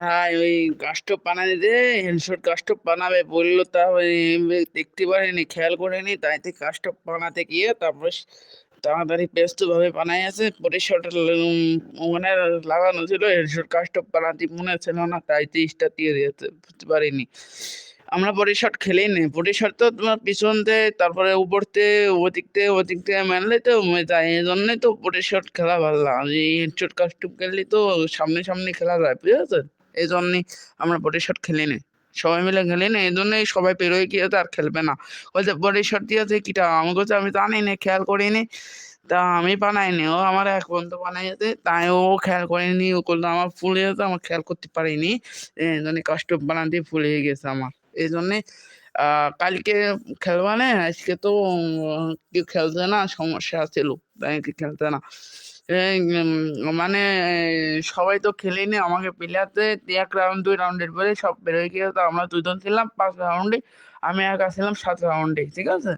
হ্যাঁ ওই কাস্টপ বানাতে দে হেডশট কাস্টপ বানাবে বলল তা ওই দেখতে পারিনি, খেয়াল করিনি তাইতে কাস্টপ বানাতে গিয়ে তারপর তাড়াতাড়ি ব্যস্ত ভাবে বানাই আছে পরিশট ওখানে লাগানো ছিল হেডশট কাস্টপ বানাতে মনে ছিল না তাইতে স্টার দিয়ে দিয়েছে, বুঝতে পারিনি। আমরা পরিশট খেলেই নেই পরিশট তো তোমার পিছন দিয়ে, তারপরে উপর থেকে ওদিক থেকে ওদিক থেকে তো যায় এই জন্যই তো পরিশট খেলা ভালো লাগে হেডশট কাস্টপ খেললে তো সামনে সামনে খেলা যায়, বুঝেছ? এই জন্যই আমরা বডি শট খেলি না। সবাই মিলে খেলি না এই জন্যই সবাই পেরোয় গিয়েছে আর খেলবে না। বলছে বডি শট দিয়েছে কিটা, আমি বলছে, আমি জানি না, খেয়াল করিনি। তা আমি বানাইনি, ও আমার এক বন্ধু বানাইছে, তাই ও খেয়াল করেনি, ও করল আমার ফুল হয়েছে আমার খেয়াল করতে পারিনি। এই জন্য কষ্ট বানাতে হয়ে গেছে আমার। এই জন্যে কালকে খেলবা না, আজকে তো কেউ খেলছে না, সমস্যা ছিল, তাই খেলতে না। মানে সবাই তো খেলেনি, আমাকে প্লেয়ারতে এক রাউন্ড দুই রাউন্ডের পরে সব বেরোয় গিয়ে তো আমরা দুজন ছিলাম পাঁচ রাউন্ডে আমি একা ছিলাম সাত রাউন্ডে ঠিক আছে?